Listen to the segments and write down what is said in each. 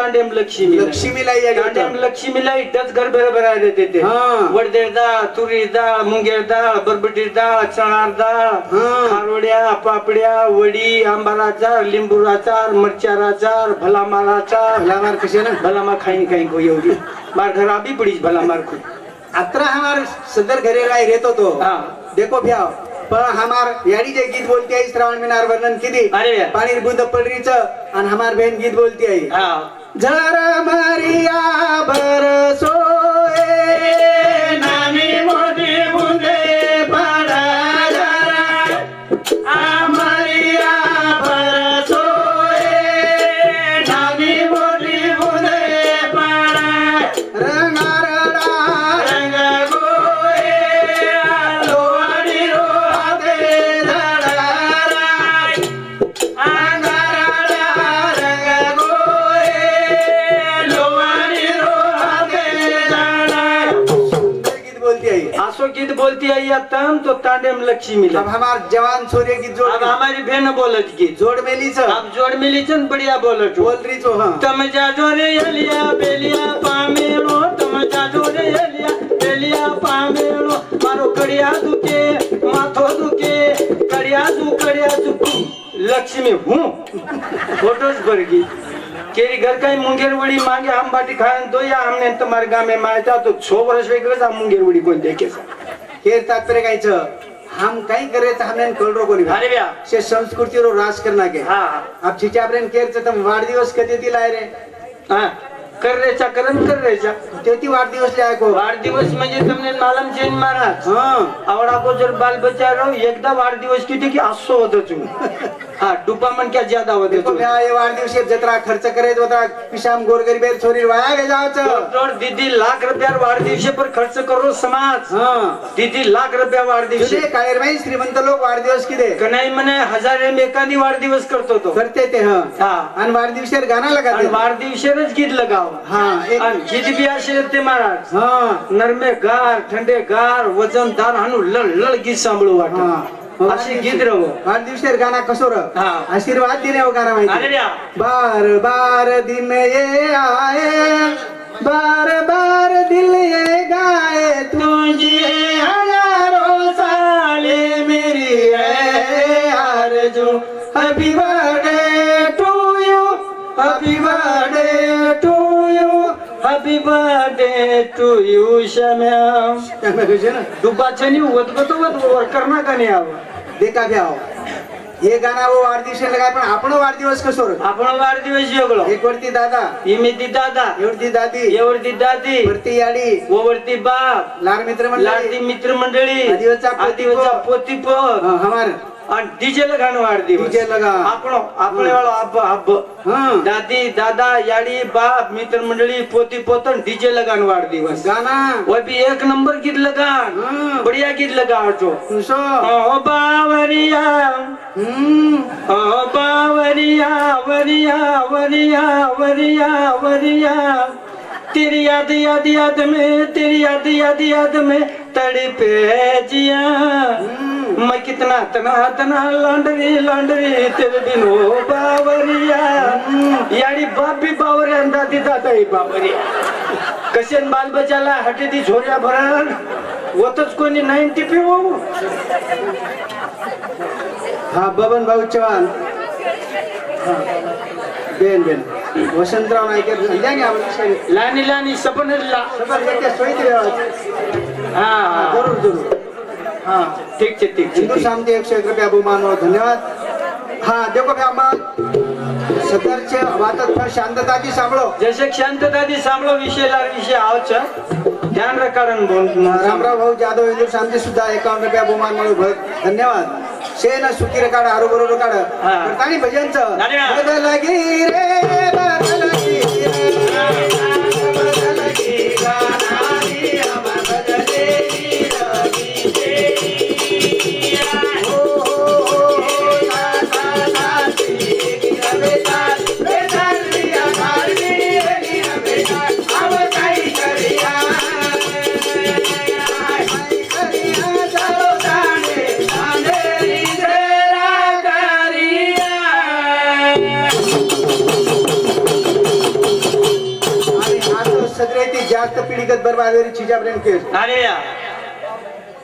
तांडेम लक्ष्मी लक्ष्मीला तांडेम. लक्ष्मीला इथंच घर भरा देते ते हा. वडदेर डाळ तुरी डाळ मुंगेर डाळ बरबटी डाळ चणार डाळ. खारोड्या पापड्या वडी आंबारा अचार लिंबू अचार मरचार अचार भला मार अचार भला मार कशे ना भला मार खाई खाई को एवढी मार घर आबी पडीच भला मार को अत्र हमार सदर घरे राय रहतो तो हा. देखो भ्याव पण हमार याडी जे गीत बोलती आहे श्रावण महिनार वर्णन किती अरे. पाणी बुद्ध पडरीच आणि हमार बहन गीत बोलती आहे हा जरा मारिया बरसोए आई आता तो तांडेम लक्ष्मी अब हमार जवान सूर्य गीत जोड़ अब हमारी बहन बोलत गीत जोड़ मेली छ। अब जोड़ मिली चन बढ़िया बोलत हो. बोल रही छो हाँ। तम जाजो रे हलिया बेलिया पामेणो तम जाजो रे हलिया बेलिया पामेणो मारो कड़िया दुके माथो दुके कड़िया दु कड़िया दु। लक्ष्मी हूँ। फोटोज भर गई केरी घर का मुंगेर वड़ी मांगे हम बाटी खाए दो या हमने तुम्हारे गांव में मायता तो छो वर्ष वेगळंच हम मुंगेर वड़ी कोण देखे केर तात्पर्य काय छ हम काही करायचं हमने कळरो कोणी अरे ब्या. शे संस्कृतीवर राज करना के हा अब छिचापरेन केरचं तर वाढदिवस कधी दिलाय रे? हा. करण्याच्या करण करण्याच्या ते ती वाढदिवस ले ऐको. वाढदिवस म्हणजे तुमने मालम जैन महाराज. आवड आवडा को जर बाल बच्चा एकदा वाढदिवस किती की असो होत तू हा डुबा मन क्या ज्यादा होते वाढदिवस जत्रा खर्च करायत होता पिशाम गोरगरीब छोरी वाया गे दीदी लाख रुपया वाढदिवस पर खर्च करो समाज. हां. दीदी लाख रुपया वाढदिवस. काय भाई श्रीमंत लोक वाढदिवस किती कनाई म्हणे हजार एकानी वाढदिवस करतो तो. करते ते हा. आणि वाढदिवशी गाणं लगा वाढदिवसच गीत लगाव हा आणि ते महाराज हा. नरमे गार ठंडे गार वजनदार हानू लळ लळ गीत सांभळू हा. वाट असे गीत रव वाढदिवसावर गाणं कसो र? हा. आशीर्वाद दिने हो अरे माहिती. द्या बार बार दिन ये आए. बार बार दिल ये गाए. तुझे हजारों साले मेरी है. आरज़ू happy birthday Happy birthday to you, श्याम्या. दुपाच्या वदगतो वदवर करणार का नाही आवं? देखा भ्याव हे गाणं वो वाढदिवस लगाय पण आपण वाढदिवस कसो र आपण वाढदिवस वेगळो. एक वरती दादा इमिती दादा. एवढती दादी. एवढती दादी. वरती याडी. ओवरती बाप. लाड मित्र लाडती मंडळी. मित्र मंडळी पोतीप हा, हमार. डीजे लगान वाढदिवस. DJ लगा. आपण आपण हब्ब हब्ब. हा दादी दादा याडी बाप मित्र मंडळी पोती पोतन डीजे लगान वाढदिवस. गाना. वो भी एक नंबर गीत लगान. हम्म. बढ़िया गीत लगा सुसो ओ बावरिया. ओ बावरिया वरिया वरिया वरिया वरिया. तेरी याद याद याद में तेरी याद याद याद में तड़पे जिया. हम्म. मैं कितना तना तना लांडरी लांडरी तेरे बिन ओ बावरिया। याडी बाप भी बावरी अंदाजी दादा ही बावरिया। कसे बाल बचाला हटे ती झोऱ्या भरण होतच कोणी नाईन्टी पिऊ हा. बबन भाऊ चव्हाण. हा. बेन बेन. वसंतराव नायकर द्या की आम्हाला लानी लानी सपनला सबर येते सोयी. हा हा, हा जरूर जरूर. हा ठीक छे ठीक हिंदू. शांती एकशे एक रुपया बहुमान हो धन्यवाद. हा देखो भैया मग सदरचे वाटत फार शांतता की सांभळो. जैसे शांतता दी सांभळो विषय लार विषय आवच. ध्यान रकाडन बोल रामराव भाऊ जाधव हिंदू शांती सुद्धा एकावन्न रुपया बहुमान म्हणून भर धन्यवाद. शेन सुखी रकाड आरो बरोबर काढ हा. आणि भजनचं. धन्यवाद. बदल गी रे बदल गी रे. नाही जास्त पिढीगत गदबर बाजारी हो चिजापर्यंत केस। अरे या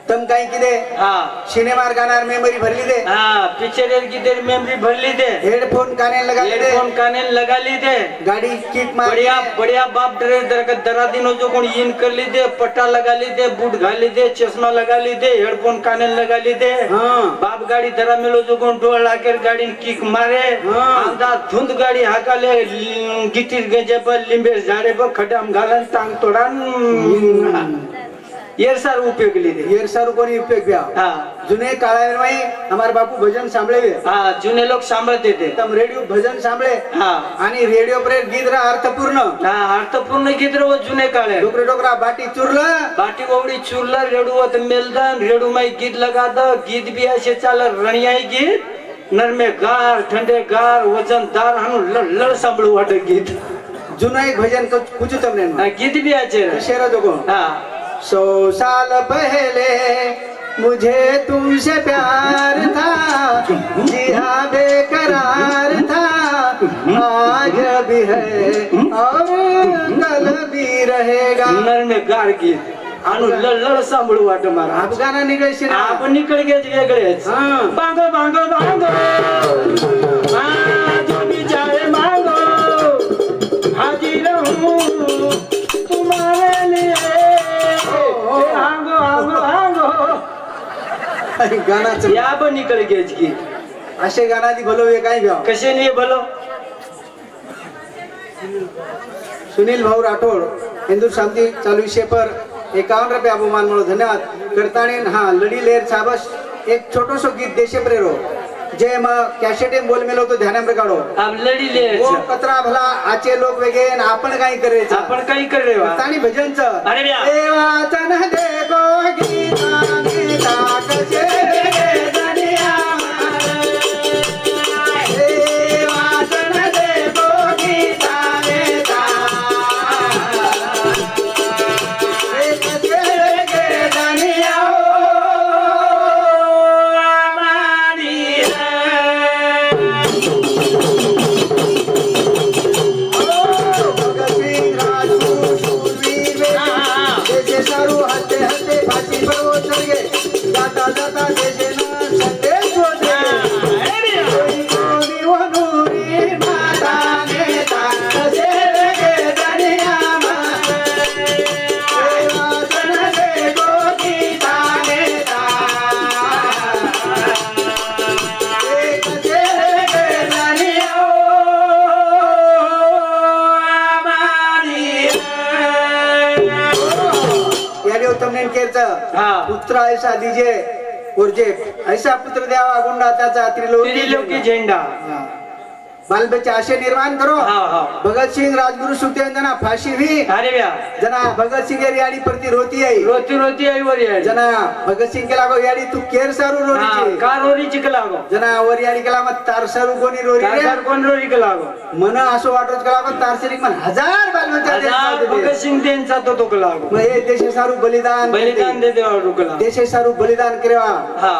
तम काही किदे हा। सिनेमार गाणार मेमरी भरली दे। हा पिक्चर की देर मेमरी भरली दे। हेडफोन काने लगा हेडफोन काने लगा ली दे। गाड़ी किक मार बढ़िया बढ़िया बाप डरे दर दरा दिनों जो कोण इन कर ली दे पट्टा लगा ली दे बूट घाली दे चश्मा लगा ली दे हेडफोन काने लगा ली दे। हाँ। बाप गाडी दरा मेलो जो कोण डोळ लाकेर गाडी किक मारे। हा. आमदा धुंद गाडी हाकाले गिटीर गंजे पर लिंबे झाडे ब खडाम घालन टांग तोडान। सार उपयोग ली दे येर सारू कोणी उपयोग घ्या? हा। जुने काळा में हमारे बापू भजन सांभळे हा जुने लोक सांभाळते ते तम रेडिओ भजन सांभळे। हा। आणि रेडिओ पर गीत रा अर्थपूर्ण। हा अर्थपूर्ण गीत रो जुने काळे। डोकरे डोकरा बाटी चुरलं। बाटी ओवडी चुरला रेडू वत मेलदन रेडू माई गीत लगा द। गीत भी ऐसे चाल रणियाई गीत। नरमे गार ठंडे गार वजनदार हानु लड़ सांभळू वाट गीत। जुना एक भजन कुछ तुमने गीत भी रे. शेरा जो को हा। सौ साल पहले मुझे तुमसे प्यार था जी हाँ बेकरार था। आज भी है और कल भी रहेगा। नरमे गार गीत हानु लड़ लड़ सांभळू वाट मारा. आप गाना निकले शिरा आपण निकळ गेच वेगळेच हा. बांगो बांगो बांगो. चल या पण निकळ गेच की. असे गाना दी भलो ये काय कसे नाही बोलो सुनील भाऊ राठोड हिंदू शांती चालू विषय पर एकावन्न रुपये अभिमान म्हणून धन्यवाद. करताणे हा लढी लेर साबस एक छोटोसो गीत देशे प्रेरो. जे मग कॅशेटे बोल मेलो तो ध्यानामध्ये काढो आप लढी ले वो कचरा भला आचे लोक वेगळे आपण काही करायचं आपण काही कर आणि भजनच. अरे पुत्र ऐसा दीजे ऐसा पुत्र द्यावा गुंडा त्याचा त्रिलोकी त्रिलोकी झेंडा. बालबच्चे असे निर्माण करो. हा हा. भगत सिंह राजगुरु सुखदेव जना फाशी भी. अरे जना भगत सिंह यारी याडी प्रति रोती आहे रोती रोती आई वर याडी. जना भगत सिंह केला गो याडी तू केर सारू हा, रोरीची का रोरी चिकला गो जना वर याडी केला मग तार सारू कोणी रोरी रे? कारभार कोण रोरी केला गो मन असं वाटत केला मग तार सरीक मन हजार बालबच्चा हजार भगत सिंग त्यांचा तो तो कला गो मग हे देश सारू बलिदान बलिदान दे देवा रुकला देशे सारू बलिदान करेवा.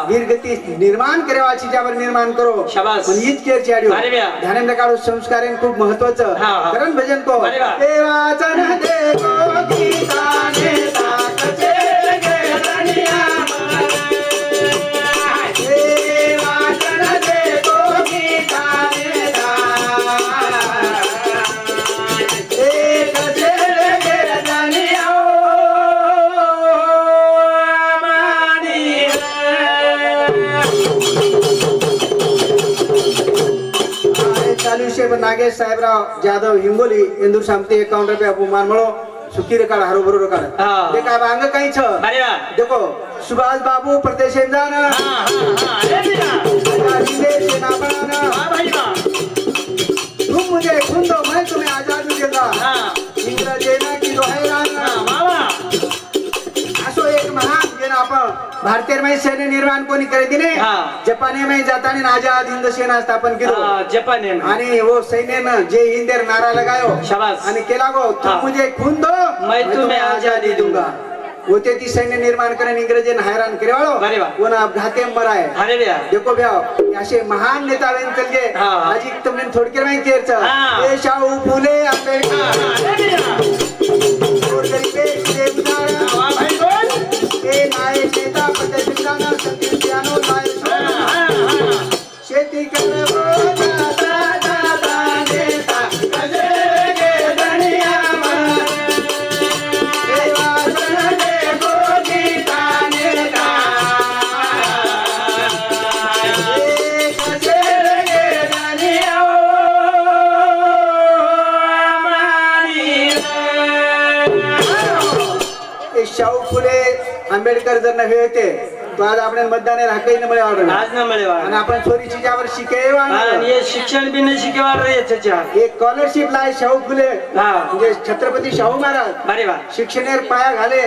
वीर गती निर्माण करेवा चिजावर निर्माण करो. शाबास. पण हीच केरची आडी अरे ध्यानामध्ये काढू संस्कार खूप महत्वाचं. कारण भजन को. देवाचा ಧರ್ಮಕ್ಷೇಮ ನಾಗೇಶ್ ಸಾಹೇಬರಾವ್ ಜಾಧವ್ ಹಿಂಗೋಲಿ ಇಂದು ಸಾಮ್ತಿ ಎಕಾವನ್ ರೂಪಾಯಿ ಅಪ್ಪು ಮಾರ್ಮಳೋ सुखी रिकॉर्ड हरो भरो देखा अंग काही छ अरे देखो सुभाष बाबू प्रदेश इंदाना हा हा हा अरे भैया सेना बनाना हा भाई भारतीय सैन्य निर्माण कोणी करे दिने हा. जपानी मध्ये जाताना आजाद हिंद सेना स्थापन केलो हा, जपान. आणि वो सैन्यानं जे हिंदेर नारा लगायो शाबास. आणि केला गो तू हा. मुझे खून दो मैं तुम्हें आजादी दूंगा. होते ती सैन्य निर्माण करणे इंग्रजीन हैरान करे अरे वा. कोण अपघाते मराय अरे. देखो भ्याव असे महान नेता वेन चलगे हा, हा. आजी तुमने थोडक्यात माहिती आहे हा. हे शाहू फुले हा, आंबेडकर हा. वा हे हा, हा, हा. शेती हे शाहू फुले. आंबेडकर जर नव्हे होते तो आज आपण मतदान राखाई न मिळे आवडणार आज न मिळेवा आणि आपण चोरीची ज्यावर हे शिक्षण बी रे याच्या एक स्कॉलरशिप लाय शाहू फुले. हा. म्हणजे छत्रपती शाहू महाराज. शिक्षणावर पाया घाले.